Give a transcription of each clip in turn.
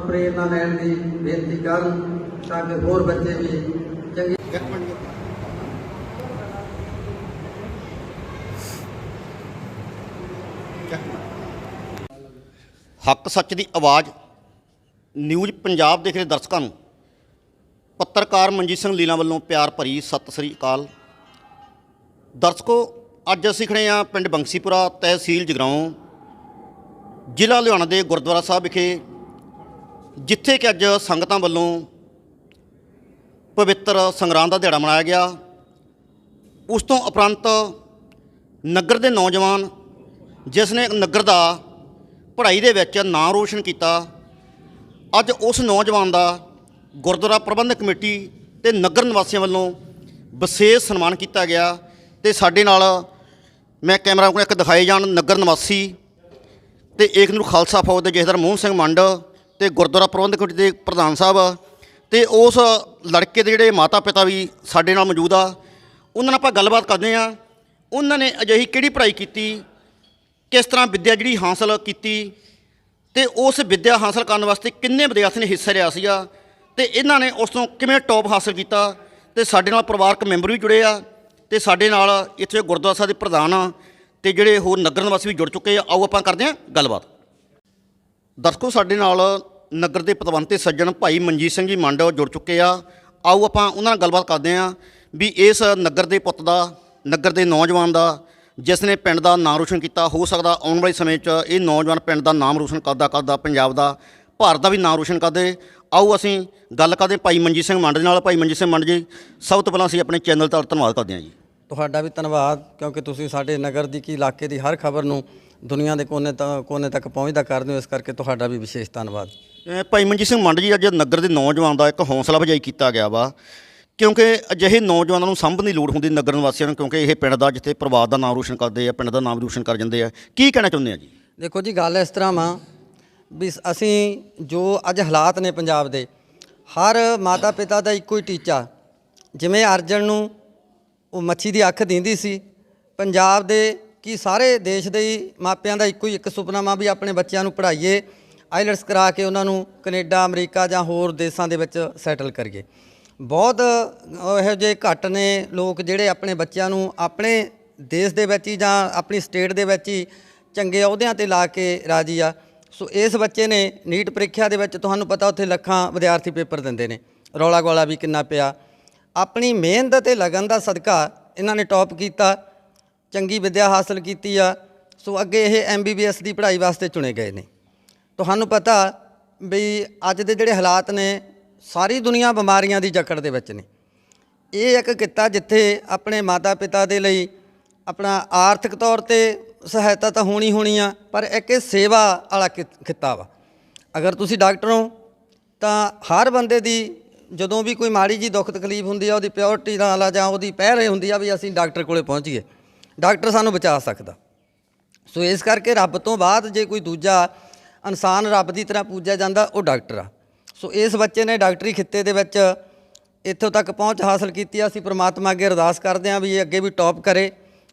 ਪ੍ਰੇਰਨਾ ਲੈਣ ਦੀ ਬੇਨਤੀ ਕਰਨ ਤਾਂ ਕਿ ਹੋਰ ਬੱਚੇ ਵੀ ਚੰਗੀ ਹੱਕ ਸੱਚ ਦੀ ਆਵਾਜ਼ ਨਿਊਜ਼ ਪੰਜਾਬ ਦੇਖ ਰਹੇ ਦਰਸ਼ਕਾਂ ਨੂੰ। ਪੱਤਰਕਾਰ ਮਨਜੀਤ ਸਿੰਘ ਲੀਲਾ ਵੱਲੋਂ ਪਿਆਰ ਭਰੀ ਸਤਿ ਸ੍ਰੀ ਅਕਾਲ। ਦਰਸ਼ਕੋ, ਅੱਜ ਅਸੀਂ ਖੜੇ ਹਾਂ ਪਿੰਡ ਬੰਸੀਪੁਰਾ ਤਹਿਸੀਲ ਜਗਰਾਉਂ, ਜ਼ਿਲ੍ਹਾ ਲੁਧਿਆਣਾ ਦੇ ਗੁਰਦੁਆਰਾ ਸਾਹਿਬ ਵਿਖੇ ਜਿੱਥੇ ਕਿ ਅੱਜ ਸੰਗਤਾਂ ਵੱਲੋਂ ਪਵਿੱਤਰ ਸੰਗਰਾਂਦ ਦਾ ਦਿਹਾੜਾ ਮਨਾਇਆ ਗਿਆ, ਉਸ ਤੋਂ ਉਪਰੰਤ ਨਗਰ ਦੇ ਨੌਜਵਾਨ ਜਿਸ ਨੇ ਨਗਰ ਦਾ ਪੜ੍ਹਾਈ ਦੇ ਵਿੱਚ ਨਾਂ ਰੋਸ਼ਨ ਕੀਤਾ, ਅੱਜ ਉਸ ਨੌਜਵਾਨ ਦਾ ਗੁਰਦੁਆਰਾ ਪ੍ਰਬੰਧਕ ਕਮੇਟੀ ਤੇ ਨਗਰ ਨਿਵਾਸੀਆਂ ਵੱਲੋਂ ਵਿਸ਼ੇਸ਼ ਸਨਮਾਨ ਕੀਤਾ ਗਿਆ ਤੇ ਸਾਡੇ ਨਾਲ ਮੈਂ ਕੈਮਰਾ ਕੋਲ ਇੱਕ ਦਿਖਾਏ ਜਾਣ ਨਗਰ ਨਿਵਾਸੀ ਤੇ ਏਕ ਨੂੰ ਖਾਲਸਾ ਫੌਜ ਦੇ ਜਥੇਦਾਰ ਮੋਹਨ ਸਿੰਘ ਮੰਡ ਤੇ ਗੁਰਦੁਆਰਾ ਪ੍ਰਬੰਧਕ ਕਮੇਟੀ ਦੇ ਪ੍ਰਧਾਨ ਸਾਹਿਬ ਤੇ ਉਸ ਲੜਕੇ ਦੇ ਜਿਹੜੇ ਮਾਤਾ ਪਿਤਾ ਵੀ ਸਾਡੇ ਨਾਲ ਮੌਜੂਦ ਆ, ਉਹਨਾਂ ਨਾਲ ਆਪਾਂ ਗੱਲਬਾਤ ਕਰਦੇ ਆ ਉਹਨਾਂ ਨੇ ਅਜਿਹੀ ਕਿਹੜੀ ਪੜ੍ਹਾਈ ਕੀਤੀ, ਕਿਸ ਤਰ੍ਹਾਂ ਵਿੱਦਿਆ ਜਿਹੜੀ ਹਾਸਲ ਕੀਤੀ, ਤੇ ਉਸ ਵਿੱਦਿਆ ਹਾਸਲ ਕਰਨ ਵਾਸਤੇ ਕਿੰਨੇ ਵਿਦਿਆਰਥੀ ਨੇ ਹਿੱਸਾ ਲਿਆ ਸੀਗਾ, ਤੇ ਇਹਨਾਂ ਨੇ ਉਸ ਤੋਂ ਕਿਵੇਂ ਟੌਪ ਹਾਸਲ ਕੀਤਾ, ਤੇ ਸਾਡੇ ਨਾਲ ਪਰਿਵਾਰਕ ਮੈਂਬਰ ਵੀ ਜੁੜੇ ਆ, ਤੇ ਸਾਡੇ ਨਾਲ ਇੱਥੇ ਗੁਰਦੁਆਰਾ ਸਾਹਿਬ ਦੇ ਪ੍ਰਧਾਨ ਆ, ਤੇ ਜਿਹੜੇ ਹੋਰ ਨਗਰ ਨਿਵਾਸੀ ਵੀ ਜੁੜ ਚੁੱਕੇ ਆ, ਆਓ ਆਪਾਂ ਕਰਦੇ ਆ ਗੱਲਬਾਤ। ਦਰਸ਼ਕੋ, ਸਾਡੇ ਨਾਲ ਨਗਰ ਦੇ ਪਤਵੰਤੇ ਸੱਜਣ ਭਾਈ ਮਨਜੀਤ ਸਿੰਘ ਜੀ ਮੰਡ ਜੁੜ ਚੁੱਕੇ ਆ। ਆਓ ਆਪਾਂ ਉਹਨਾਂ ਨਾਲ ਗੱਲਬਾਤ ਕਰਦੇ ਆ ਵੀ ਇਸ ਨਗਰ ਦੇ ਪੁੱਤ ਦਾ, ਨਗਰ ਦੇ ਨੌਜਵਾਨ ਦਾ, ਜਿਸ ਨੇ ਪਿੰਡ ਦਾ ਨਾਮ ਰੋਸ਼ਨ ਕੀਤਾ, ਹੋ ਸਕਦਾ ਆਉਣ ਵਾਲੇ ਸਮੇਂ 'ਚ ਇਹ ਨੌਜਵਾਨ ਪਿੰਡ ਦਾ ਨਾਮ ਰੋਸ਼ਨ ਕਰਦਾ ਕਰਦਾ ਪੰਜਾਬ ਦਾ, ਭਾਰਤ ਦਾ ਵੀ ਨਾਮ ਰੋਸ਼ਨ ਕਰਦੇ। ਆਓ ਅਸੀਂ ਗੱਲ ਕਰਦੇ ਭਾਈ ਮਨਜੀਤ ਸਿੰਘ ਮੰਡ ਨਾਲ। ਭਾਈ ਮਨਜੀਤ ਸਿੰਘ ਮੰਡ ਜੀ, ਸਭ ਤੋਂ ਪਹਿਲਾਂ ਅਸੀਂ ਆਪਣੇ ਚੈਨਲ ਦਾ ਧੰਨਵਾਦ ਕਰਦੇ ਹਾਂ ਜੀ। ਤੁਹਾਡਾ ਵੀ ਧੰਨਵਾਦ, ਕਿਉਂਕਿ ਤੁਸੀਂ ਸਾਡੇ ਨਗਰ ਦੀ ਕੀ ਇਲਾਕੇ ਦੀ ਹਰ ਖਬਰ ਨੂੰ ਦੁਨੀਆ ਦੇ ਕੋਨੇ ਤੱਕ ਕੋਨੇ ਤੱਕ ਪਹੁੰਚਦਾ ਕਰਦੇ ਹੋ ਇਸ ਕਰਕੇ ਤੁਹਾਡਾ ਵੀ ਵਿਸ਼ੇਸ਼ ਧੰਨਵਾਦ। ਅਹ ਭਾਈ ਮਨਜੀਤ ਸਿੰਘ ਮੰਡ ਜੀ ਅੱਜ ਨਗਰ ਦੇ ਨੌਜਵਾਨ ਦਾ ਇੱਕ ਹੌਸਲਾ ਅਫਜ਼ਾਈ ਕੀਤਾ ਗਿਆ ਵਾ ਕਿਉਂਕਿ ਅਜਿਹੇ ਨੌਜਵਾਨਾਂ ਨੂੰ ਸੰਭਣ ਦੀ ਲੋੜ ਹੁੰਦੀ ਨਗਰ ਨਿਵਾਸੀਆਂ ਨੂੰ ਕਿਉਂਕਿ ਇਹ ਪਿੰਡ ਦਾ ਜਿੱਥੇ ਪਰਿਵਾਰ ਦਾ ਨਾਮ ਰੋਸ਼ਨ ਕਰਦੇ ਆ ਪਿੰਡ ਦਾ ਨਾਮ ਰੋਸ਼ਨ ਕਰ ਜਾਂਦੇ ਆ ਕੀ ਕਹਿਣਾ ਚਾਹੁੰਦੇ ਆ ਜੀ? ਦੇਖੋ ਜੀ ਗੱਲ ਇਸ ਤਰ੍ਹਾਂ ਵਾ ਵੀ ਅਸੀਂ ਜੋ ਅੱਜ ਹਾਲਾਤ ਨੇ ਪੰਜਾਬ ਦੇ ਹਰ ਮਾਤਾ ਪਿਤਾ ਦਾ ਇੱਕੋ ਹੀ ਟੀਚਾ ਜਿਵੇਂ ਅਰਜਨ ਨੂੰ ਉਹ ਮੱਛੀ ਦੀ ਅੱਖ ਦਿੰਦੀ ਸੀ ਪੰਜਾਬ ਦੇ ਕਿ ਸਾਰੇ ਦੇਸ਼ ਦੇ ਹੀ ਮਾਪਿਆਂ ਦਾ ਇੱਕੋ ਹੀ ਇੱਕ ਸੁਪਨਾ ਵਾ ਵੀ ਆਪਣੇ ਬੱਚਿਆਂ ਨੂੰ ਪੜ੍ਹਾਈਏ, ਆਈਲਟਸ ਕਰਾ ਕੇ ਉਹਨਾਂ ਨੂੰ ਕੈਨੇਡਾ, ਅਮਰੀਕਾ ਜਾਂ ਹੋਰ ਦੇਸ਼ਾਂ ਦੇ ਵਿੱਚ ਸੈਟਲ ਕਰੀਏ। ਬਹੁਤ ਇਹੋ ਜਿਹੇ ਘੱਟ ਨੇ ਲੋਕ ਜਿਹੜੇ ਆਪਣੇ ਬੱਚਿਆਂ ਨੂੰ ਆਪਣੇ ਦੇਸ਼ ਦੇ ਵਿੱਚ ਹੀ ਜਾਂ ਆਪਣੀ ਸਟੇਟ ਦੇ ਵਿੱਚ ਹੀ ਚੰਗੇ ਅਹੁਦਿਆਂ ਤੇ ਲਾ ਕੇ ਰਾਜੀ ਆ। ਸੋ ਇਸ ਬੱਚੇ ਨੇ ਨੀਟ ਪ੍ਰੀਖਿਆ ਦੇ ਵਿੱਚ ਤੁਹਾਨੂੰ ਪਤਾ ਉੱਥੇ ਲੱਖਾਂ ਵਿਦਿਆਰਥੀ ਪੇਪਰ ਦਿੰਦੇ ਨੇ। ਰੌਲਾ ਗੋਲਾ ਵੀ ਕਿੰਨਾ ਪਿਆ। ਆਪਣੀ ਮਿਹਨਤ ਤੇ ਲਗਨ ਦਾ ਸਦਕਾ ਇਹਨਾਂ ਨੇ ਟੌਪ ਕੀਤਾ। ਚੰਗੀ ਵਿੱਦਿਆ ਹਾਸਲ ਕੀਤੀ ਆ, ਸੋ ਅੱਗੇ ਇਹ ਐਮਬੀਬੀਐਸ ਦੀ ਪੜ੍ਹਾਈ ਵਾਸਤੇ ਚੁਣੇ ਗਏ ਨੇ। ਤੁਹਾਨੂੰ ਪਤਾ ਵੀ ਅੱਜ ਦੇ ਜਿਹੜੇ ਹਾਲਾਤ ਨੇ, ਸਾਰੀ ਦੁਨੀਆ ਬਿਮਾਰੀਆਂ ਦੀ ਜਕੜ ਦੇ ਵਿੱਚ ਨੇ। ਇਹ ਇੱਕ ਕਿੱਤਾ ਜਿੱਥੇ ਆਪਣੇ ਮਾਤਾ ਪਿਤਾ ਦੇ ਲਈ ਆਪਣਾ ਆਰਥਿਕ ਤੌਰ ਤੇ ਸਹਾਇਤਾ ਤਾਂ ਹੋਣੀ ਹੋਣੀ ਆ, ਪਰ ਇੱਕ ਇਹ ਸੇਵਾ ਵਾਲਾ ਕਿ- ਕਿੱਤਾ ਵਾ। ਅਗਰ ਤੁਸੀਂ ਡਾਕਟਰ ਹੋ, ਤਾਂ ਹਰ ਬੰਦੇ ਦੀ ਜਦੋਂ ਵੀ ਕੋਈ ਮਾੜੀ ਜੀ ਦੁੱਖ ਤਕਲੀਫ ਹੁੰਦੀ ਆ, ਉਹਦੀ ਪਿਓਰਟੀ ਨਾਲ ਆ ਜਾਂ ਉਹਦੀ ਪਹਿਰੇ ਹੁੰਦੀ ਆ ਵੀ ਅਸੀਂ ਡਾਕਟਰ ਕੋਲੇ ਪਹੁੰਚੀਏ। ਡਾਕਟਰ ਸਾਨੂੰ ਬਚਾ ਸਕਦਾ। ਸੋ ਇਸ ਕਰਕੇ ਰੱਬ ਤੋਂ ਬਾਅਦ ਜੇ ਕੋਈ ਦੂਜਾ ਇਨਸਾਨ ਰੱਬ ਦੀ ਤਰ੍ਹਾਂ ਪੂਜਿਆ ਜਾਂਦਾ, ਉਹ ਡਾਕਟਰ ਆ। ਸੋ ਇਸ ਬੱਚੇ ਨੇ ਡਾਕਟਰੀ ਖਿੱਤੇ ਦੇ ਵਿੱਚ ਇੱਥੋਂ ਤੱਕ ਪਹੁੰਚ ਹਾਸਲ ਕੀਤੀ। ਆ ਅਸੀਂ ਪ੍ਰਮਾਤਮਾ ਅੱਗੇ ਅਰਦਾਸ ਕਰਦੇ ਹਾਂ ਵੀ ਇਹ ਅੱਗੇ ਵੀ ਟੌਪ ਕਰੇ।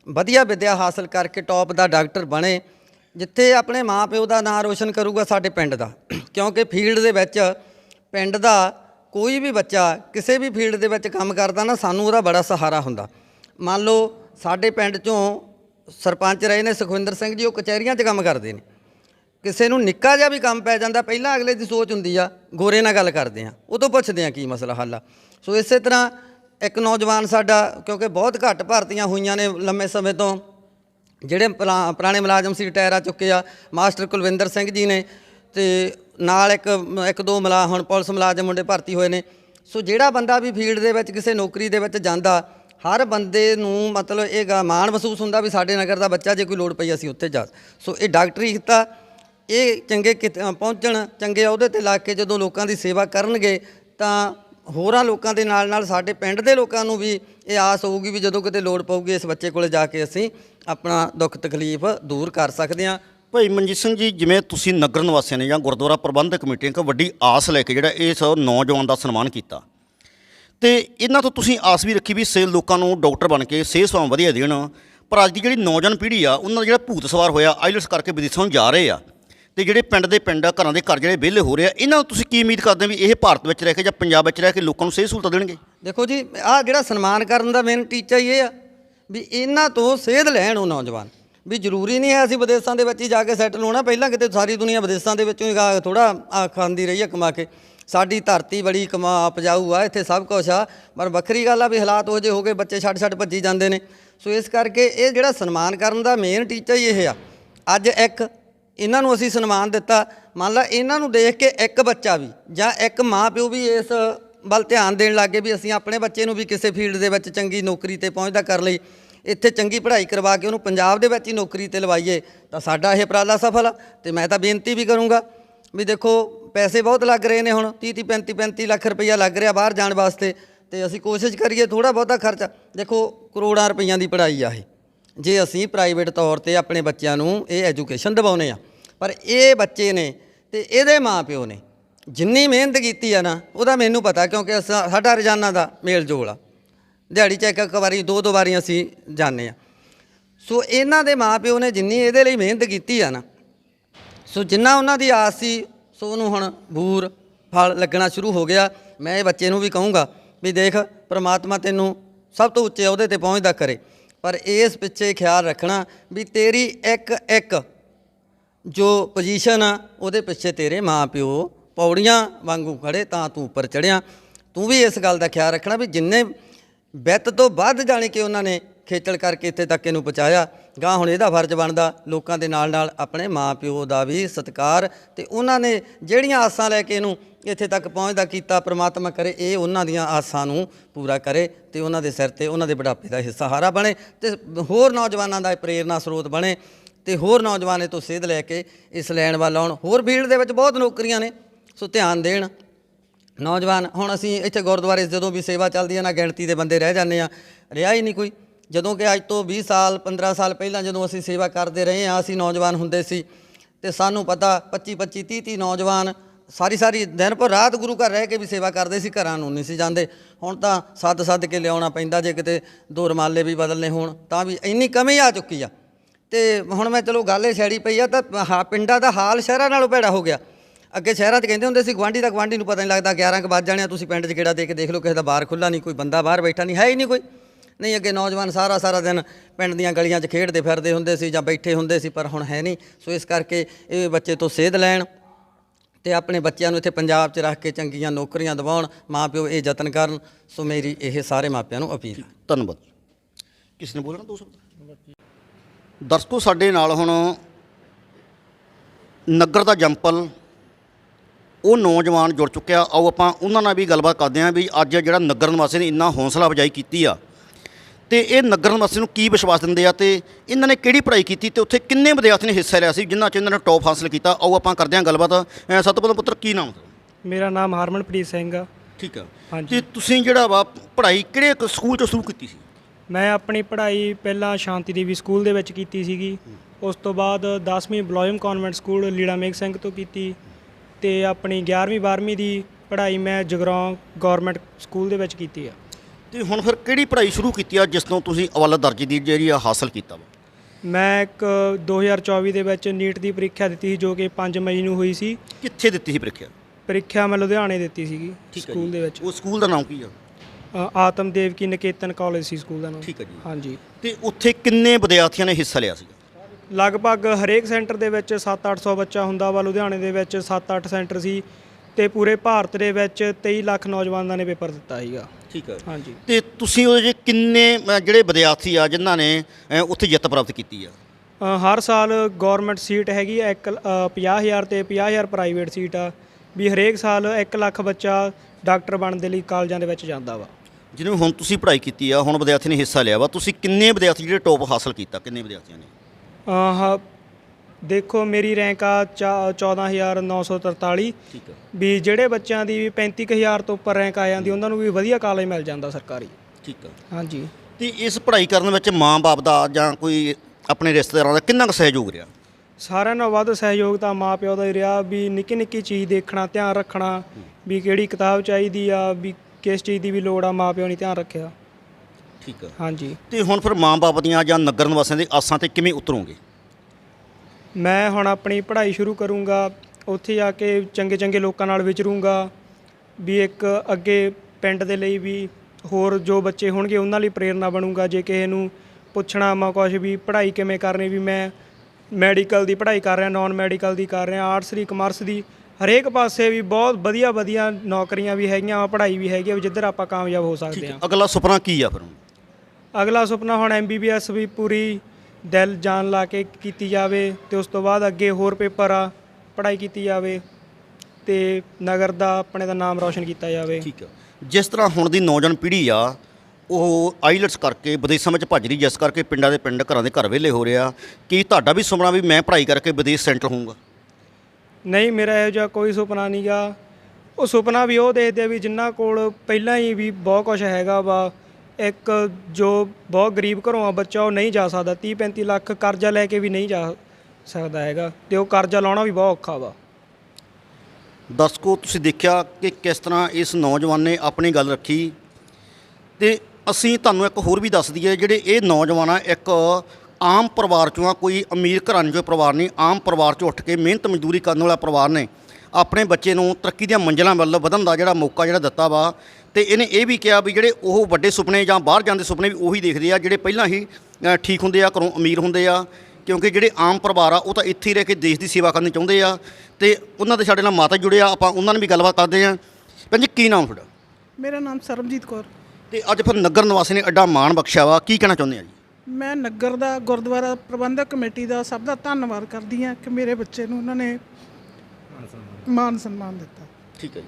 ਵਧੀਆ ਵਿੱਦਿਆ ਹਾਸਲ ਕਰਕੇ ਟੌਪ ਦਾ ਡਾਕਟਰ ਬਣੇ, ਜਿੱਥੇ ਆਪਣੇ ਮਾਪਿਓ ਦਾ ਨਾਂ ਰੋਸ਼ਨ ਕਰੂਗਾ ਸਾਡੇ ਪਿੰਡ ਦਾ। ਕਿਉਂਕਿ ਫੀਲਡ ਦੇ ਵਿੱਚ ਪਿੰਡ ਦਾ ਕੋਈ ਵੀ ਬੱਚਾ ਕਿਸੇ ਵੀ ਫੀਲਡ ਦੇ ਵਿੱਚ ਕੰਮ ਕਰਦਾ ਨਾ, ਸਾਨੂੰ ਉਹਦਾ ਬੜਾ ਸਹਾਰਾ ਹੁੰਦਾ। ਮੰਨ ਲਓ ਸਾਡੇ ਪਿੰਡ ਚੋਂ ਸਰਪੰਚ ਰਹੇ ਨੇ ਸੁਖਵਿੰਦਰ ਸਿੰਘ ਜੀ, ਉਹ ਕਚਹਿਰੀਆਂ 'ਚ ਕੰਮ ਕਰਦੇ ਨੇ। ਕਿਸੇ ਨੂੰ ਨਿੱਕਾ ਜਿਹਾ ਵੀ ਕੰਮ ਪੈ ਜਾਂਦਾ, ਪਹਿਲਾਂ ਅਗਲੇ ਦੀ ਸੋਚ ਹੁੰਦੀ ਆ, ਗੋਰੇ ਨਾਲ ਗੱਲ ਕਰਦੇ ਆ ਉਹ ਤੋਂ ਪੁੱਛਦੇ ਆ ਕੀ ਮਸਲਾ ਹੱਲ ਆ। ਸੋ ਇਸੇ ਤਰ੍ਹਾਂ ਇੱਕ ਨੌਜਵਾਨ ਸਾਡਾ, ਕਿਉਂਕਿ ਬਹੁਤ ਘੱਟ ਭਰਤੀਆਂ ਹੋਈਆਂ ਨੇ ਲੰਮੇ ਸਮੇਂ ਤੋਂ, ਜਿਹੜੇ ਪੁਰਾ- ਪੁਰਾਣੇ ਮੁਲਾਜ਼ਮ ਸੀ, ਰਿਟਾਇਰ ਆ ਚੁੱਕੇ ਆ, ਮਾਸਟਰ ਕੁਲਵਿੰਦਰ ਸਿੰਘ ਜੀ ਨੇ ਤੇ ਨਾਲ ਇੱਕ ਇੱਕ ਦੋ ਮੁਲਾ, ਹੁਣ ਪੁਲਿਸ ਮੁਲਾਜ਼ਮ ਮੁੰਡੇ ਭਰਤੀ ਹੋਏ ਨੇ। ਸੋ ਜਿਹੜਾ ਬੰਦਾ ਵੀ ਫੀਲਡ ਦੇ ਵਿੱਚ, ਕਿਸੇ ਨੌਕਰੀ ਦੇ ਵਿੱਚ ਜਾਂਦਾ ਹਰ ਬੰਦੇ ਨੂੰ ਮਤਲਬ ਇਹ ਗਾ- ਮਾਣ ਮਹਿਸੂਸ ਹੁੰਦਾ ਵੀ ਸਾਡੇ ਨਗਰ ਦਾ ਬੱਚਾ ਜੇ ਕੋਈ ਲੋੜ ਪਈ ਅਸੀਂ ਉੱਥੇ ਜਾ ਸੋ ਇਹ ਡਾਕਟਰੀ ਕਿੱਤਾ ਇਹ ਚੰਗੇ ਕਿਤ- ਅ, ਪਹੁੰਚਣ ਚੰਗੇ ਅਹੁਦੇ ਤੇ ਲੱਗ ਕੇ ਜਦੋਂ ਲੋਕਾਂ ਦੀ ਸੇਵਾ ਕਰਨਗੇ ਤਾਂ ਹੋਰਾਂ ਲੋਕਾਂ ਦੇ ਨਾਲ ਨਾਲ ਸਾਡੇ ਪਿੰਡ ਦੇ ਲੋਕਾਂ ਨੂੰ ਵੀ ਇਹ ਆਸ ਹੋਊਗੀ ਵੀ ਜਦੋਂ ਕਿਤੇ ਲੋੜ ਪਊਗੀ ਇਸ ਬੱਚੇ ਕੋਲੇ ਜਾ ਕੇ ਅਸੀਂ ਆਪਣਾ ਦੁੱਖ ਤਕਲੀਫ ਦੂਰ ਕਰ ਸਕਦੇ ਹਾਂ। ਭਾਈ ਮਨਜੀਤ ਸਿੰਘ ਜੀ ਜਿਵੇਂ ਤੁਸੀਂ ਨਗਰ ਨਿਵਾਸੀਆਂ ਨੇ ਜਾਂ ਗੁਰਦੁਆਰਾ ਪ੍ਰਬੰਧਕ ਕਮੇਟੀ ਨੇ ਇੱਕ ਵੱਡੀ ਆਸ ਲੈ ਕੇ ਜਿਹੜਾ ਇਸ ਨੌਜਵਾਨ ਦਾ ਸਨਮਾਨ ਕੀਤਾ ਤੇ ਇਹਨਾਂ ਤੋਂ ਤੁਸੀਂ ਆਸ ਵੀ ਰੱਖੀ ਵੀ ਸੇ ਲੋਕਾਂ ਨੂੰ ਡਾਕਟਰ ਬਣ ਕੇ ਸਿਹਤ ਸੇਵਾਵਾਂ ਵਧੀਆ ਦੇਣ। ਪਰ ਅੱਜ ਦੀ ਜਿਹੜੀ ਨੌਜਵਾਨ ਪੀੜ੍ਹੀ ਆ, ਉਹਨਾਂ ਦਾ ਜਿਹੜਾ ਭੂਤ ਸਵਾਰ ਹੋਇਆ, ਆਈਲਟਸ ਕਰਕੇ ਵਿਦੇਸ਼ਾਂ ਨੂੰ ਜਾ ਰਹੇ ਆ। ਤੇ ਜਿਹੜੇ ਪਿੰਡ ਦੇ ਪਿੰਡ ਆ, ਘਰਾਂ ਦੇ ਘਰ ਜਿਹੜੇ ਵਿਹਲੇ ਹੋ ਰਹੇ ਆ, ਇਹਨਾਂ ਨੂੰ ਤੁਸੀਂ ਕੀ ਉਮੀਦ ਕਰਦੇ ਹੋ ਵੀ ਇਹ ਭਾਰਤ ਵਿੱਚ ਰਹਿ ਕੇ ਜਾਂ ਪੰਜਾਬ ਵਿੱਚ ਰਹਿ ਕੇ ਲੋਕਾਂ ਨੂੰ ਸਿਹਤ ਸਹੂਲਤਾਂ ਦੇਣਗੇ? ਦੇਖੋ ਜੀ, ਆਹ ਜਿਹੜਾ ਸਨਮਾਨ ਕਰਨ ਦਾ ਮੇਨ ਟੀਚਾ ਹੀ ਇਹ ਆ ਵੀ ਇਹਨਾਂ ਤੋਂ ਸੇਧ ਲੈਣ ਉਹ ਨੌਜਵਾਨ। ਵੀ ਜ਼ਰੂਰੀ ਨਹੀਂ ਹੈ ਅਸੀਂ ਵਿਦੇਸ਼ਾਂ ਦੇ ਵਿੱਚ ਹੀ ਜਾ ਕੇ ਸੈਟਲ ਹੋਣਾ, ਪਹਿਲਾਂ ਕਿਤੇ ਸਾਰੀ ਦੁਨੀਆ ਵਿਦੇਸ਼ਾਂ ਦੇ ਵਿੱਚੋਂ ਹੀ ਥੋੜਾ ਖਾਂਦੀ ਰਹੀ ਹੈ ਕਮਾ ਕੇ। ਸਾਡੀ ਧਰਤੀ ਬੜੀ ਕਮਾ ਉਪਜਾਊ ਆ, ਇੱਥੇ ਸਭ ਕੁਝ ਆ। ਪਰ ਵੱਖਰੀ ਗੱਲ ਆ ਵੀ ਹਾਲਾਤ ਉਹ ਜਿਹੇ ਹੋ ਗਏ, ਬੱਚੇ ਛੱਡ ਛੱਡ ਭੱਜੀ ਜਾਂਦੇ ਨੇ। ਸੋ ਇਸ ਕਰਕੇ ਇਹ ਜਿਹੜਾ ਸਨਮਾਨ ਕਰਨ ਦਾ ਮੇਨ ਟੀਚਾ ਹੀ ਇਹ ਆ। ਅੱਜ ਇੱਕ ਇਹਨਾਂ ਨੂੰ ਅਸੀਂ ਸਨਮਾਨ ਦਿੱਤਾ। ਮੰਨ ਲਾ ਇਹਨਾਂ ਨੂੰ ਦੇਖ ਕੇ ਇੱਕ ਬੱਚਾ ਵੀ ਜਾਂ ਇੱਕ ਮਾਂ ਪਿਓ ਵੀ ਇਸ ਵੱਲ ਧਿਆਨ ਦੇਣ ਲੱਗੇ ਵੀ ਅਸੀਂ ਆਪਣੇ ਬੱਚੇ ਨੂੰ ਵੀ ਕਿਸੇ ਫੀਲਡ ਦੇ ਵਿੱਚ ਚੰਗੀ ਨੌਕਰੀ ਤੇ ਪਹੁੰਚਦਾ ਕਰ ਲਈ ਇੱਥੇ ਚੰਗੀ ਪੜ੍ਹਾਈ ਕਰਵਾ ਕੇ ਉਹਨੂੰ ਪੰਜਾਬ ਦੇ ਵਿੱਚ ਹੀ ਨੌਕਰੀ ਤੇ ਲਵਾਈਏ ਤਾਂ ਸਾਡਾ ਇਹ ਉਪਰਾਲਾ ਸਫਲ ਆ। ਤੇ ਮੈਂ ਤਾਂ ਬੇਨਤੀ ਵੀ ਕਰੂੰਗਾ ਵੀ ਦੇਖੋ, ਪੈਸੇ ਬਹੁਤ ਲੱਗ ਰਹੇ ਨੇ ਹੁਣ 30 30 35 35 ਲੱਖ ਰੁਪਈਆ ਲੱਗ ਰਿਹਾ ਬਾਹਰ ਜਾਣ ਵਾਸਤੇ, ਤੇ ਅਸੀਂ ਕੋਸ਼ਿਸ਼ ਕਰੀਏ ਥੋੜਾ ਬਹੁਤਾ ਖਰਚਾ। ਦੇਖੋ, ਕਰੋੜਾਂ ਰੁਪਈਆਂ ਦੀ ਪੜ੍ਹਾਈ ਆ ਇਹ। ਜੇ ਅਸੀਂ ਪ੍ਰਾਈਵੇਟ ਤੌਰ ਤੇ ਆਪਣੇ ਬੱਚਿਆਂ ਨੂੰ ਇਹ ਐਜੂਕੇਸ਼ਨ ਦਿਵਾਉਨੇ ਆ ਪਰ ਇਹ ਬੱਚੇ ਨੇ ਤੇ ਇਹਦੇ ਮਾਪਿਓ ਨੇ, ਜਿੰਨੀ ਮਿਹਨਤ ਕੀਤੀ ਆ ਨਾ, ਉਹਦਾ ਮੈਨੂੰ ਪਤਾ ਕਿਉਂਕਿ ਅਸਾਂ- ਸਾਡਾ ਰੋਜ਼ਾਨਾ ਦਾ ਮੇਲ ਜੋਲ ਆ। ਦਿਹਾੜੀ 'ਚ ਇੱਕ ਇੱਕ ਵਾਰੀ, ਦੋ ਦੋ ਵਾਰੀ ਅਸੀਂ ਜਾਂਦੇ ਆ ਸੋ ਇਹਨਾਂ ਦੇ ਮਾਪਿਓ ਨੇ ਜਿੰਨੀ ਇਹਦੇ ਲਈ ਮਿਹਨਤ ਕੀਤੀ ਆ ਨਾ ਸੋ ਜਿੰਨਾ ਉਹਨਾਂ ਦੀ ਆਸ ਸੀ, ਸੋ ਉਹਨੂੰ ਹੁਣ ਬੂਰ ਫਲ ਲੱਗਣਾ ਸ਼ੁਰੂ ਹੋ ਗਿਆ। ਮੈਂ ਇਹ ਬੱਚੇ ਨੂੰ ਵੀ ਕਹੂੰਗਾ ਵੀ ਦੇਖ, ਪ੍ਰਮਾਤਮਾ ਤੈਨੂੰ ਸਭ ਤੋਂ ਉੱਚੇ ਅਹੁਦੇ ਤੇ ਪਹੁੰਚਦਾ ਕਰੇ। ਪਰ ਇਸ ਪਿੱਛੇ ਖਿਆਲ ਰੱਖਣਾ ਵੀ ਤੇਰੀ ਇੱਕ ਇੱਕ ਜੋ ਪੋਜੀਸ਼ਨ ਆ, ਉਹਦੇ ਪਿੱਛੇ ਤੇਰੇ ਮਾਪਿਓ ਪੌੜੀਆਂ ਵਾਂਗੂ ਖੜੇ ਤਾਂ ਤੂੰ ਉੱਪਰ ਚੜਿਆ ਤੂੰ ਵੀ ਇਸ ਗੱਲ ਦਾ ਖਿਆਲ ਰੱਖਣਾ ਵੀ ਜਿੰਨੇ ਵਿੱਤ ਤੋਂ ਵੱਧ ਜਾਣੀ ਕਿ ਉਹਨਾਂ ਨੇ ਖੇਚਲ ਕਰਕੇ ਇੱਥੇ ਤੱਕ ਇਹਨੂੰ ਪਹੁੰਚਾਇਆ। ਗਾਂ ਹੁਣ ਇਹਦਾ ਫਰਜ਼ ਬਣਦਾ ਲੋਕਾਂ ਦੇ ਨਾਲ ਨਾਲ ਆਪਣੇ ਮਾਪਿਓ ਦਾ ਵੀ ਸਤਿਕਾਰ ਤੇ ਉਹਨਾਂ ਨੇ ਜਿਹੜੀਆਂ ਆਸਾਂ ਲੈ ਕੇ ਇਹਨੂੰ ਇੱਥੇ ਤੱਕ ਪਹੁੰਚਦਾ ਕੀਤਾ, ਪ੍ਰਮਾਤਮਾ ਕਰੇ, ਇਹ ਉਹਨਾਂ ਦੀਆਂ ਆਸਾਂ ਨੂੰ ਪੂਰਾ ਕਰੇ ਤੇ ਉਹਨਾਂ ਦੇ ਸਿਰ ਤੇ ਉਹਨਾਂ ਦੇ ਬੁਢਾਪੇ ਦਾ ਹਿੱਸਾ ਹਾਰਾ ਬਣੇ ਤੇ ਹੋਰ ਨੌਜਵਾਨਾਂ ਦਾ ਇਹ ਪ੍ਰੇਰਨਾ ਸਰੋਤ ਬਣੇ ਤੇ ਹੋਰ ਨੌਜਵਾਨ ਇਹ ਤੋਂ ਸੇਧ ਲੈ ਕੇ ਇਸ ਲੈਣ ਵੱਲ ਆਉਣ। ਹੋਰ ਫੀਲਡ ਦੇ ਵਿੱਚ ਬਹੁਤ ਨੌਕਰੀਆਂ ਨੇ, ਸੋ ਧਿਆਨ ਦੇਣ। ਨੌਜਵਾਨ, ਹੁਣ ਅਸੀਂ ਇੱਥੇ ਗੁਰਦੁਆਰੇ ਜਦੋਂ ਵੀ ਸੇਵਾ ਚੱਲਦੀ ਹੈ ਨਾ ਗਿਣਤੀ ਦੇ ਬੰਦੇ ਰਹਿ ਜਾਂਦੇ ਆ, ਰਿਹਾ ਹੀ ਨਹੀਂ ਕੋਈ। ਜਦੋਂ ਕਿ ਅੱਜ ਤੋਂ 20 ਸਾਲ 15 ਸਾਲ ਪਹਿਲਾਂ ਜਦੋਂ ਅਸੀਂ ਸੇਵਾ ਕਰਦੇ ਰਹੇ ਹਾਂ ਅਸੀਂ ਨੌਜਵਾਨ ਹੁੰਦੇ ਸੀ ਤੇ ਸਾਨੂੰ ਪਤਾ 25 25 30 30 ਨੌਜਵਾਨ ਸਾਰੀ ਸਾਰੀ ਦਿਨ ਭਰ ਰਾਤ ਗੁਰੂ ਘਰ ਰਹਿ ਕੇ ਵੀ ਸੇਵਾ ਕਰਦੇ ਸੀ ਘਰਾਂ ਨੂੰ ਨਹੀਂ ਸੀ ਜਾਂਦੇ। ਹੁਣ ਤਾਂ ਸੱਦ ਸੱਦ ਕੇ ਲਿਆਉਣਾ ਪੈਂਦਾ ਜੇ ਕਿਤੇ ਦੋ ਰਮਾਲੇ ਵੀ ਬਦਲਨੇ ਹੋਣ ਤਾਂ ਵੀ ਇੰਨੀ ਕਮੀ ਆ ਚੁੱਕੀ ਆ। ਤੇ ਹੁਣ ਮੈਂ ਚਲੋ ਗੱਲ ਇਹ ਛੜੀ ਪਈ ਆ ਤਾਂ ਹਾ ਪਿੰਡਾਂ ਦਾ ਹਾਲ ਸ਼ਹਿਰਾਂ ਨਾਲੋਂ ਭੈੜਾ ਹੋ ਗਿਆ। ਅੱਗੇ ਸ਼ਹਿਰਾਂ 'ਚ ਕਹਿੰਦੇ ਹੁੰਦੇ ਸੀ ਗਵਾਂਢੀ ਦਾ ਗਵਾਂਢੀ ਨੂੰ ਪਤਾ ਨਹੀਂ ਲੱਗਦਾ 11 ਕੁ ਵੱਜ ਜਾਣੇ ਆ, ਤੁਸੀਂ ਪਿੰਡ 'ਚ ਕਿਹੜਾ ਦੇ ਕੇ ਦੇਖ ਲਓ ਕਿਸੇ ਦਾ ਬਾਹਰ ਖੁੱਲਾ ਨਹੀਂ ਕੋਈ ਬੰਦਾ ਬਾਹਰ ਬੈਠਾ ਨਹੀਂ ਹੈ ਹੀ ਨਹੀਂ ਕੋਈ। ਨਹੀਂ ਅੱਗੇ ਨੌਜਵਾਨ ਸਾਰਾ ਸਾਰਾ ਦਿਨ ਪਿੰਡ ਦੀਆਂ ਗਲੀਆਂ 'ਚ ਖੇਡਦੇ ਫਿਰਦੇ ਹੁੰਦੇ ਸੀ ਜਾਂ ਬੈਠੇ ਹੁੰਦੇ ਸੀ ਪਰ ਹੁਣ ਹੈ ਨਹੀਂ। ਸੋ ਇਸ ਕਰਕੇ ਇਹ ਬੱਚੇ ਤੋਂ ਸੇਧ ਲੈਣ ਤੇ ਆਪਣੇ ਬੱਚਿਆਂ ਨੂੰ ਇੱਥੇ ਪੰਜਾਬ 'ਚ ਰੱਖ ਕੇ ਚੰਗੀਆਂ ਨੌਕਰੀਆਂ ਦਿਵਾਉਣ ਮਾਪਿਓ ਇਹ ਯਤਨ ਕਰਨ। ਸੋ ਮੇਰੀ ਇਹ ਸਾਰੇ ਮਾਪਿਆਂ ਨੂੰ ਅਪੀਲ ਹੈ। ਧੰਨਵਾਦ ਕਿਸ ਨੇ ਬੋਲਣਾ? ਦੋ ਸ਼ਬਦ। ਦਰਸ਼ਕੋ ਸਾਡੇ ਨਾਲ ਹੁਣ ਨਗਰ ਦਾ ਜੰਪਲ ਉਹ ਨੌਜਵਾਨ ਜੁੜ ਚੁੱਕਿਆ। ਆਓ ਆਪਾਂ ਉਹਨਾਂ ਨਾਲ ਵੀ ਗੱਲਬਾਤ ਕਰਦੇ ਹਾਂ ਵੀ ਅੱਜ ਜਿਹੜਾ ਨਗਰ ਨਿਵਾਸੀ ਨੇ ਇੰਨਾ ਹੌਸਲਾ ਅਫਜਾਈ ਕੀਤੀ ਆ। ਤੇ ਇਹ ਨਗਰ ਨਿਵਾਸੀ ਨੂੰ ਕੀ ਵਿਸ਼ਵਾਸ ਦਿੰਦੇ ਆ ਤੇ ਇਹਨਾਂ ਨੇ ਕਿਹੜੀ ਪੜ੍ਹਾਈ ਕੀਤੀ ਤੇ ਉੱਥੇ ਕਿੰਨੇ ਵਿਦਿਆਰਥੀ ਨੇ ਹਿੱਸਾ ਲਿਆ ਸੀ ਜਿਨ੍ਹਾਂ ਚ ਇਹਨਾਂ ਨੇ ਟੌਪ ਹਾਸਲ ਕੀਤਾ? ਆਓ ਆਪਾਂ ਕਰਦੇ ਹਾਂ ਗੱਲਬਾਤ। ਅਹ ਸਭ ਤੋਂ ਪਹਿਲਾਂ ਪੁੱਤਰ ਕੀ ਨਾਮ ਮੇਰਾ ਨਾਮ ਹਰਮਨਪ੍ਰੀਤ ਸਿੰਘ ਆ। ਠੀਕ ਆ। ਹਾਂਜੀ। ਤੇ ਤੁਸੀਂ ਜਿਹੜਾ ਵਾ ਪੜ੍ਹਾਈ ਕਿਹੜੇ ਸਕੂਲ ਤੋਂ ਸ਼ੁਰੂ ਕੀਤੀ ਸੀ? ਮੈਂ ਆਪਣੀ ਪੜ੍ਹਾਈ ਪਹਿਲਾਂ ਸ਼ਾਂਤੀ ਦੇਵੀ ਸਕੂਲ ਦੇ ਵਿੱਚ ਕੀਤੀ ਸੀਗੀ। ਉਸ ਤੋਂ ਬਾਅਦ 10ਵੀਂ ਬਲੋਇਮ ਕਨਵੈਂਟ ਸਕੂਲ ਲੀਲਾ ਮੇਘ ਸਿੰਘ ਤੋਂ ਕੀਤੀ। ਤੇ ਆਪਣੀ 11ਵੀਂ 12ਵੀਂ ਦੀ ਪੜ੍ਹਾਈ ਮੈਂ ਜਗਰਾਉਂ ਗਵਰਨਮੈਂਟ ਸਕੂਲ ਦੇ ਵਿੱਚ ਕੀਤੀ ਆ। ਤੇ ਹੁਣ ਫਿਰ ਕਿਹੜੀ ਪੜ੍ਹਾਈ ਸ਼ੁਰੂ ਕੀਤੀ ਆ ਜਿਸ ਤੋਂ ਤੁਸੀਂ ਅਵਲ ਦਰਜੇ ਦੀ ਜਿਹੜੀ ਆ ਹਾਸਲ ਕੀਤਾ ਵਾ? ਮੈਂ ਇੱਕ 2024 ਦੇ ਵਿੱਚ ਨੀਟ ਦੀ ਪ੍ਰੀਖਿਆ ਦਿੱਤੀ ਸੀ ਜੋ ਕਿ 5 ਮਈ ਨੂੰ ਹੋਈ ਸੀ। ਕਿੱਥੇ ਦਿੱਤੀ ਸੀ ਪ੍ਰੀਖਿਆ? ਪ੍ਰੀਖਿਆ ਮੈਂ ਲੁਧਿਆਣੇ ਦਿੱਤੀ ਸੀਗੀ ਸਕੂਲ ਦੇ ਵਿੱਚ। ਉਹ ਸਕੂਲ ਦਾ ਨਾਮ ਕੀ ਆ? ਅ, ਆਤਮ ਦੇਵਕੀ ਨਿਕੇਤਨ ਕਾਲਜ ਸੀ ਸਕੂਲ ਦਾ ਨਾਮ। ਠੀਕ ਹੈ ਜੀ। ਹਾਂਜੀ। ਤੇ ਉੱਥੇ ਕਿੰਨੇ ਵਿਦਿਆਰਥੀਆਂ ਨੇ ਹਿੱਸਾ ਲਿਆ ਸੀ ਲਗਭਗ ਹਰੇਕ ਸੈਂਟਰ ਦੇ ਵਿੱਚ 7-800 ਬੱਚਾ ਹੁੰਦਾ ਵਾ। ਲੁਧਿਆਣੇ ਦੇ ਵਿੱਚ 7-8 ਸੈਂਟਰ ਸੀ ਤੇ ਪੂਰੇ ਭਾਰਤ ਦੇ ਵਿੱਚ 23 ਲੱਖ ਨੌਜਵਾਨਾਂ ਨੇ ਪੇਪਰ ਦਿੱਤਾ ਸੀਗਾ। ਠੀਕ ਹੈ। ਹਾਂਜੀ। ਤੇ ਤੁਸੀਂ ਉਹਦੇ 'ਚ ਕਿੰਨੇ ਅ, ਜਿਹੜੇ ਵਿਦਿਆਰਥੀ ਆ ਜਿਨ੍ਹਾਂ ਨੇ ਅ, ਉੱਥੇ ਜਿੱਤ ਪ੍ਰਾਪਤ ਕੀਤੀ ਆ? ਅ, ਹਰ ਸਾਲ ਗਵਰਨਮੈਂਟ ਸੀਟ ਹੈਗੀ ਆ ਇੱਕ ਅ, 50000 ਤੇ 50000 ਪ੍ਰਾਈਵੇਟ ਸੀਟ ਆ। ਵੀ ਹਰੇਕ ਸਾਲ 1 ਲੱਖ ਬੱਚਾ ਡਾਕਟਰ ਬਣਨ ਦੇ ਲਈ ਕਾਲਜਾਂ ਦੇ ਵਿੱਚ ਜਾਂਦਾ ਵਾ। ਜਿਵੇਂ ਹੁਣ ਤੁਸੀਂ ਪੜ੍ਹਾਈ ਕੀਤੀ ਆ ਹੁਣ ਵਿਦਿਆਰਥੀ ਨੇ ਹਿੱਸਾ ਲਿਆ ਵਾ ਤੁਸੀਂ ਕਿੰਨੇ ਵਿਦਿਆਰਥੀ ਜਿਹੜੇ ਟੌਪ ਹਾਸਲ ਕੀਤਾ? ਕਿੰਨੇ ਵਿਦਿਆਰਥੀਆਂ ਨੇ? ਆਹ ਦੇਖੋ ਮੇਰੀ ਰੈਂਕ ਆ ਚਾ- 14943 ਠੀਕ ਹੈ ਵੀ ਜਿਹੜੇ ਬੱਚਿਆਂ ਦੀ ਵੀ 35000 ਤੋਂ ਉੱਪਰ ਰੈਂਕ ਆ ਜਾਂਦੀ ਉਹਨਾਂ ਨੂੰ ਵੀ ਵਧੀਆ ਕਾਲਜ ਮਿਲ ਜਾਂਦਾ ਸਰਕਾਰੀ। ਠੀਕ ਆ। ਹਾਂਜੀ। ਤੇ ਇਸ ਪੜ੍ਹਾਈ ਕਰਨ ਵਿੱਚ ਮਾਂ-ਬਾਪ ਦਾ ਜਾਂ ਕੋਈ ਆਪਣੇ ਰਿਸ਼ਤੇਦਾਰਾਂ ਦਾ ਕਿੰਨਾ ਕੁ ਸਹਿਯੋਗ ਰਿਹਾ? ਸਾਰਿਆਂ ਨਾਲੋਂ ਵੱਧ ਸਹਿਯੋਗ ਤਾਂ ਮਾਪਿਓ ਦਾ ਹੀ ਰਿਹਾ ਵੀ ਨਿੱਕੀ ਨਿੱਕੀ ਚੀਜ਼ ਦੇਖਣਾ ਧਿਆਨ ਰੱਖਣਾ ਵੀ ਕਿਹੜੀ ਕਿਤਾਬ ਚਾਹੀਦੀ ਆ ਵੀ ਕਿਸ ਚੀਜ਼ ਦੀ ਵੀ ਲੋੜ ਆ ਮਾਪਿਓ ਨੇ ਧਿਆਨ ਰੱਖਿਆ। ਠੀਕ ਆ। ਹਾਂਜੀ। ਤੇ ਹੁਣ ਫਿਰ ਮਾਂ-ਬਾਪ ਦੀਆਂ ਜਾਂ ਨਗਰ ਨਿਵਾਸੀਆਂ ਦੇ ਆਸਾਂ ਤੇ ਕਿਵੇਂ ਉਤਰੋਗੇ? ਮੈਂ ਹੁਣ ਆਪਣੀ ਪੜ੍ਹਾਈ ਸ਼ੁਰੂ ਕਰੂੰਗਾ ਉੱਥੇ ਜਾ ਕੇ ਚੰਗੇ ਚੰਗੇ ਲੋਕਾਂ ਨਾਲ ਵਿਚਰੂੰਗਾ ਵੀ ਇੱਕ ਅੱਗੇ ਪਿੰਡ ਦੇ ਲਈ ਵੀ ਹੋਰ ਜੋ ਬੱਚੇ ਹੋਣਗੇ ਉਹਨਾਂ ਲਈ ਪ੍ਰੇਰਨਾ ਬਣੂੰਗਾ ਜੇ ਕਿਸੇ ਨੂੰ ਪੁੱਛਣਾ ਮਾ ਕੁਛ ਵੀ ਪੜ੍ਹਾਈ ਕਿਵੇਂ ਕਰਨੀ ਵੀ ਮੈਂ ਮੈਡੀਕਲ ਦੀ ਪੜ੍ਹਾਈ ਕਰ ਰਿਹਾ ਨਾਨ ਮੈਡੀਕਲ ਦੀ ਕਰ ਰਿਹਾ ਆਰਟਸ ਦੀ ਕਮਰਸ ਦੀ ਹਰੇਕ ਪਾਸੇ ਵੀ ਬਹੁਤ ਵਧੀਆ ਵਧੀਆ ਨੌਕਰੀਆਂ ਵੀ ਹੈਗੀਆਂ ਪੜ੍ਹਾਈ ਵੀ ਹੈਗੀ ਆ ਵੀ ਜਿੱਧਰ ਆਪਾਂ ਕਾਮਯਾਬ ਹੋ ਸਕਦੇ ਹਾਂ। ਅਗਲਾ ਸੁਪਨਾ ਕੀ ਆ ਫਿਰ ਅਗਲਾ ਸੁਪਨਾ ਹੁਣ ਐਮਬੀਬੀਐਸ ਵੀ ਪੂਰੀ ਦਿਲ ਜਾਨ ਲਾ ਕੇ ਕੀਤੀ ਜਾਵੇ ਤੇ ਉਸ ਤੋਂ ਬਾਅਦ ਅੱਗੇ ਹੋਰ ਪੇਪਰ ਆ ਪੜ੍ਹਾਈ ਕੀਤੀ ਜਾਵੇ ਤੇ ਨਗਰ ਦਾ ਆਪਣੇ ਦਾ ਨਾਮ ਰੌਸ਼ਨ ਕੀਤਾ ਜਾਵੇ। ਠੀਕ ਆ। ਜਿਸ ਤਰ੍ਹਾਂ ਹੁਣ ਦੀ ਨੌਜਵਾਨ ਪੀੜ੍ਹੀ ਆ ਉਹ ਆਈਲਟਸ ਕਰਕੇ ਵਿਦੇਸ਼ਾਂ ਵਿੱਚ ਭੱਜ ਰਹੀ ਜਿਸ ਕਰਕੇ ਪਿੰਡਾਂ ਦੇ ਪਿੰਡ ਘਰਾਂ ਦੇ ਘਰ ਵਿਹਲੇ ਹੋ ਰਿਹਾ ਕੀ ਤੁਹਾਡਾ ਵੀ ਸੁਪਨਾ ਵੀ ਮੈਂ ਪੜ੍ਹਾਈ ਕਰਕੇ ਵਿਦੇਸ਼ ਸੈਂਟਰ ਹੋਊਂਗਾ? ਨਹੀਂ ਮੇਰਾ ਇਹੋ ਜਿਹਾ ਕੋਈ ਸੁਪਨਾ ਨਹੀਂਗਾ ਉਹ ਸੁਪਨਾ ਵੀ ਉਹ ਦੇਖਦੇ ਆ ਵੀ ਜਿਨ੍ਹਾਂ ਕੋਲ ਪਹਿਲਾਂ ਹੀ ਵੀ ਬਹੁਤ ਕੁਝ ਹੈਗਾ ਵਾ ਇੱਕ ਜੋ ਬਹੁਤ ਗਰੀਬ ਘਰੋਂ ਆ ਬੱਚਾ, ਉਹ ਨਹੀਂ ਜਾ ਸਕਦਾ। 30 35 ਲੱਖ ਕਰਜ਼ਾ ਲੈ ਕੇ ਵੀ ਨਹੀਂ ਜਾ ਸਕਦਾ ਹੈਗਾ ਤੇ ਉਹ ਕਰਜ਼ਾ ਲਾਉਣਾ ਵੀ ਬਹੁਤ ਔਖਾ ਵਾ। ਦਰਸ਼ਕੋ, ਤੁਸੀਂ ਦੇਖਿਆ ਕਿ ਕਿਸ ਤਰ੍ਹਾਂ ਇਸ ਨੌਜਵਾਨ ਨੇ ਆਪਣੀ ਗੱਲ ਰੱਖੀ। ਤੇ ਅਸੀਂ ਤੁਹਾਨੂੰ ਇੱਕ ਹੋਰ ਵੀ ਦੱਸ ਦਈਏ, ਜਿਹੜੇ ਇਹ ਨੌਜਵਾਨ ਆ, ਇੱਕ ਆਮ ਪਰਿਵਾਰ ਚੋਂ ਆ, ਕੋਈ ਅਮੀਰ ਘਰਾਂ ਚੋਂ ਪਰਿਵਾਰ ਨਹੀਂ, ਆਮ ਪਰਿਵਾਰ ਚੋਂ ਉੱਠ ਕੇ ਮਿਹਨਤ ਮਜ਼ਦੂਰੀ ਕਰਨ ਵਾਲਾ ਪਰਿਵਾਰ ਨੇ। ਆਪਣੇ ਬੱਚੇ ਨੂੰ ਤਰੱਕੀ ਦੀਆਂ ਮੰਜ਼ਲਾਂ ਵੱਲ ਵਧਣ ਦਾ ਜਿਹੜਾ ਮੌਕਾ ਜਿਹੜਾ ਦਿੱਤਾ ਵਾ ਤੇ ਇਹਨੇ ਇਹ ਵੀ ਕਿਹਾ ਵੀ ਜਿਹੜੇ ਉਹ ਵੱਡੇ ਸੁਪਨੇ ਜਾਂ ਬਾਹਰ ਜਾਂਦੇ ਸੁਪਨੇ ਵੀ ਉਹੀ ਦੇਖਦੇ ਆ ਜਿਹੜੇ ਪਹਿਲਾਂ ਹੀ ਠੀਕ ਹੁੰਦੇ ਆ ਘਰੋਂ ਅਮੀਰ ਹੁੰਦੇ ਆ। ਕਿਉਂਕਿ ਜਿਹੜੇ ਆਮ ਪਰਿਵਾਰ ਆ ਉਹ ਤਾਂ ਇੱਥੇ ਹੀ ਰਹਿ ਕੇ ਦੇਸ਼ ਦੀ ਸੇਵਾ ਕਰਨੀ ਚਾਹੁੰਦੇ ਆ। ਤੇ ਉਹਨਾਂ ਦੇ ਸਾਡੇ ਨਾਲ ਮਾਤਾ ਜੁੜੇ ਆ ਆਪਾਂ ਉਹਨਾਂ ਨਾਲ ਵੀ ਗੱਲਬਾਤ ਕਰਦੇ ਆ। ਭੈਣ ਜੀ ਕੀ ਨਾਮ ਤੁਹਾਡਾ? ਮੇਰਾ ਨਾਮ ਸਰਬਜੀਤ ਕੌਰ। ਤੇ ਅੱਜ ਫਿਰ ਨਗਰ ਨਿਵਾਸੀ ਨੇ ਐਡਾ ਮਾਣ ਬਖਸ਼ਿਆ ਵਾ ਕੀ ਕਹਿਣਾ ਚਾਹੁੰਦੇ ਆ ਜੀ? ਮੈਂ ਨਗਰ ਦਾ ਗੁਰਦੁਆਰਾ ਪ੍ਰਬੰਧਕ ਕਮੇਟੀ ਦਾ ਸਭ ਦਾ ਧੰਨਵਾਦ ਕਰਦੀ ਹਾਂ ਕਿ ਮੇਰੇ ਬੱਚੇ ਨੂੰ ਉਹਨਾਂ ਨੇ ਮਾਨ ਸਨਮਾਨ ਦਿੱਤਾ। ਠੀਕ ਹੈ ਜੀ।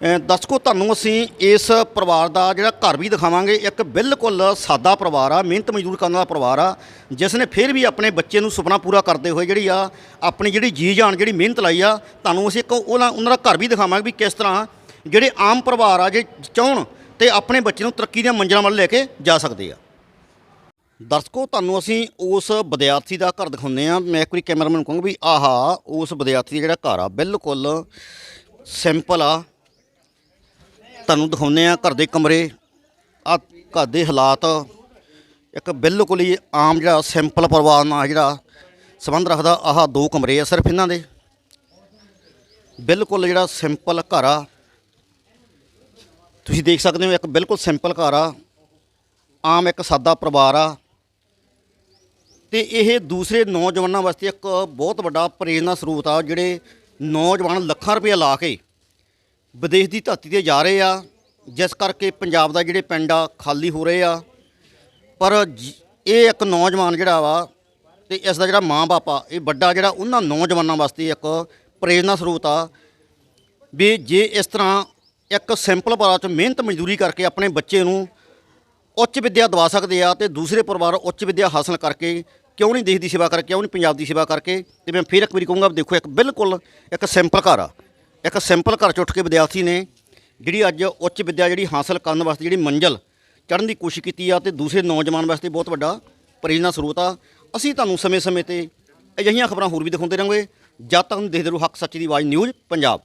ਅ, ਦਰਸ਼ਕੋ ਤੁਹਾਨੂੰ ਅਸੀਂ ਇਸ ਪਰਿਵਾਰ ਦਾ ਜਿਹੜਾ ਘਰ ਵੀ ਦਿਖਾਵਾਂਗੇ। ਇੱਕ ਬਿਲਕੁਲ ਸਾਦਾ ਪਰਿਵਾਰ ਆ ਮਿਹਨਤ ਮਜ਼ਦੂਰ ਕਰਨ ਵਾਲਾ ਪਰਿਵਾਰ ਆ ਜਿਸ ਨੇ ਫਿਰ ਵੀ ਆਪਣੇ ਬੱਚੇ ਨੂੰ ਸੁਪਨਾ ਪੂਰਾ ਕਰਦੇ ਹੋਏ ਜਿਹੜੀ ਆ ਆਪਣੀ ਜਿਹੜੀ ਜੀ ਜਾਨ ਜਿਹੜੀ ਮਿਹਨਤ ਲਾਈ ਆ ਤੁਹਾਨੂੰ ਅਸੀਂ ਇੱਕ ਉਹਨਾਂ ਉਹਨਾਂ ਦਾ ਘਰ ਵੀ ਦਿਖਾਵਾਂਗੇ ਵੀ ਕਿਸ ਤਰ੍ਹਾਂ ਜਿਹੜੇ ਆਮ ਪਰਿਵਾਰ ਆ ਜੇ ਚਾਹਣ ਤੇ ਆਪਣੇ ਬੱਚੇ ਨੂੰ ਤਰੱਕੀ ਦੀਆਂ ਮੰਜ਼ਿਲਾਂ ਵੱਲ ਲੈ ਕੇ ਜਾ ਸਕਦੇ ਆ। ਦਰਸ਼ਕੋ ਤੁਹਾਨੂੰ ਅਸੀਂ ਉਸ ਵਿਦਿਆਰਥੀ ਦਾ ਘਰ ਦਿਖਾਉਂਦੇ ਆ। ਮੈਂ ਇੱਕ ਵਾਰੀ ਕੈਮਰਾਮੈਨ ਕਹੂੰਗਾ ਵੀ ਆਹਾ ਉਸ ਵਿਦਿਆਰਥੀ ਦਾ ਜਿਹੜਾ ਘਰ ਆ ਬਿਲਕੁਲ ਸਿੰਪਲ ਆ ਤੁਹਾਨੂੰ ਦਿਖਾਉਂਦੇ ਆ ਘਰ ਦੇ ਕਮਰੇ। ਆ ਘਰ ਦੇ ਹਾਲਾਤ ਇੱਕ ਬਿਲਕੁਲ ਹੀ ਆਮ ਜਿਹੜਾ ਸਿੰਪਲ ਪਰਿਵਾਰ ਨਾਲ ਜਿਹੜਾ ਸੰਬੰਧ ਰੱਖਦਾ, ਆਹ ਦੋ ਕਮਰੇ ਆ ਸਿਰਫ ਇਹਨਾਂ ਦੇ। ਬਿਲਕੁਲ ਜਿਹੜਾ ਸਿੰਪਲ ਘਰ ਆ। ਤੁਸੀਂ ਦੇਖ ਸਕਦੇ ਹੋ ਇੱਕ ਬਿਲਕੁਲ ਸਿੰਪਲ ਘਰ ਆ। ਆਮ ਇੱਕ ਸਾਦਾ ਪਰਿਵਾਰ ਆ। ਤੇ ਇਹ ਦੂਸਰੇ ਨੌਜਵਾਨਾਂ ਵਾਸਤੇ ਇੱਕ ਬਹੁਤ ਵੱਡਾ ਪ੍ਰੇਰਨਾ ਸਰੋਤ ਆ, ਜਿਹੜੇ ਨੌਜਵਾਨ ਲੱਖਾਂ ਰੁਪਏ ਲਾ ਕੇ ਵਿਦੇਸ਼ ਦੀ ਧਰਤੀ ਤੇ ਜਾ ਰਹੇ ਆ, ਜਿਸ ਕਰਕੇ ਪੰਜਾਬ ਦਾ ਜਿਹੜੇ ਪਿੰਡ ਆ, ਖਾਲੀ ਹੋ ਰਹੇ ਆ। ਪਰ ਜ- ਇਹ ਇੱਕ ਨੌਜਵਾਨ ਜਿਹੜਾ ਵਾ ਤੇ ਇਸ ਦਾ ਜਿਹੜਾ ਮਾਂ-ਬਾਪ ਆ, ਇਹ ਵੱਡਾ ਜਿਹੜਾ ਉਹਨਾਂ ਨੌਜਵਾਨਾਂ ਵਾਸਤੇ ਇੱਕ ਪ੍ਰੇਰਨਾ ਸਰੋਤ ਆ ਵੀ ਜੇ ਇਸ ਤਰ੍ਹਾਂ ਇੱਕ ਸਿੰਪਲ ਪਰਿਵਾਰ ਚ ਮਿਹਨਤ ਮਜ਼ਦੂਰੀ ਕਰਕੇ ਆਪਣੇ ਬੱਚੇ ਨੂੰ ਉੱਚ ਵਿੱਦਿਆ ਦਵਾ ਸਕਦੇ ਆ ਤੇ ਦੂਸਰੇ ਪਰਿਵਾਰ ਉੱਚ ਵਿੱਦਿਆ ਹਾਸਲ ਕਰਕੇ ਕਿਉਂ ਨਹੀਂ ਦੇਸ਼ ਦੀ ਸੇਵਾ ਕਰਕੇ, ਕਿਉਂ ਨਹੀਂ ਪੰਜਾਬ ਦੀ ਸੇਵਾ ਕਰਕੇ, ਤੇ ਮੈਂ ਫਿਰ ਇੱਕ ਵਾਰੀ ਕਹੂੰਗਾ ਵੀ ਦੇਖੋ ਇੱਕ ਬਿਲਕੁਲ ਇੱਕ ਸਿੰਪਲ ਘਰ ਆ। ਇੱਕ ਸਿੰਪਲ ਘਰ ਚ ਉੱਠ ਕੇ ਵਿਦਿਆਰਥੀ ਨੇ ਜਿਹੜੀ ਅੱਜ ਉੱਚ ਵਿੱਦਿਆ ਜਿਹੜੀ ਹਾਸਲ ਕਰਨ ਵਾਸਤੇ ਜਿਹੜੀ ਮੰਜ਼ਲ ਚੜ੍ਹਨ ਦੀ ਕੋਸ਼ਿਸ਼ ਕੀਤੀ ਆ ਤੇ ਦੂਸਰੇ ਨੌਜਵਾਨ ਵਾਸਤੇ ਬਹੁਤ ਵੱਡਾ ਪ੍ਰੇਰਨਾ ਸਰੋਤ ਆ। ਅਸੀਂ ਤੁਹਾਨੂੰ ਸਮੇਂ-ਸਮੇਂ ਤੇ ਅਜਿਹੀਆਂ ਖਬਰਾਂ ਹੋਰ ਵੀ ਦਿਖਾਉਂਦੇ ਰਹਾਂਗੇ। ਜਦ ਤੱਕ ਦੇਖਦੇ ਰਹੋ ਹੱਕ ਸੱਚ ਦੀ ਆਵਾਜ਼ ਨਿਊਜ਼ ਪੰਜਾਬ।